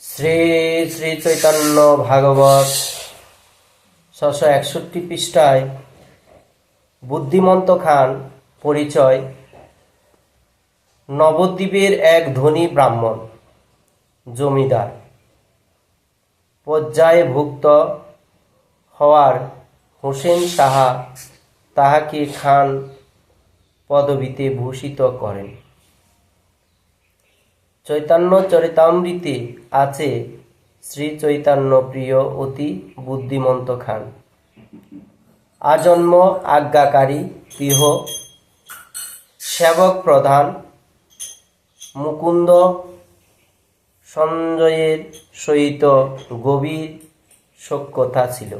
শ্রী শ্রী চৈতন্য ভাগবত ছশো একষট্টি পৃষ্ঠায় বুদ্ধিমন্ত খান পরিচয়, নবদ্বীপের এক ধনী ব্রাহ্মণ, জমিদার। পর্যায়ে ভুক্ত হওয়ার হোসেন সাহা তাহাকে খান পদবিতে ভূষিত করেন। চৈতন্য চরিতামৃতে আছে শ্রী চৈতন্য প্রিয় অতি বুদ্ধিমন্ত খান। আজন্ম আজ্ঞাকারী প্রিয় সেবক প্রধান, মুকুন্দ সঞ্জয়ের সহিত গভীর সখ্যতা ছিল।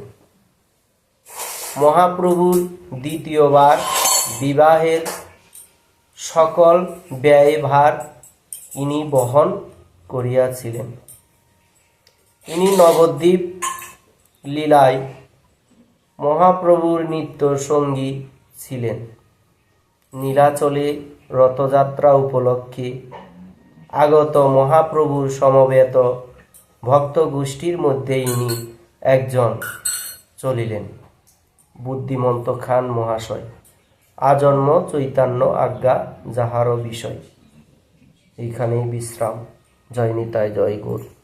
মহাপ্রভুর দ্বিতীয়বার বিবাহের সকল ব্যয়ভার ইনি বহন করিয়াছিলেন। ইনি নবদ্বীপ লীলায় মহাপ্রভুর নিত্য সঙ্গী ছিলেন। নীলাচলে রথযাত্রা উপলক্ষে আগত মহাপ্রভুর সমবেত ভক্ত গোষ্ঠীর মধ্যে ইনি একজন চলিলেন। বুদ্ধিমন্ত খান মহাশয়, আজন্ম চৈতন্য আজ্ঞা যাহারও বিষয়। এইখানেই বিশ্রাম। জয় নিতায় জয় গুরু।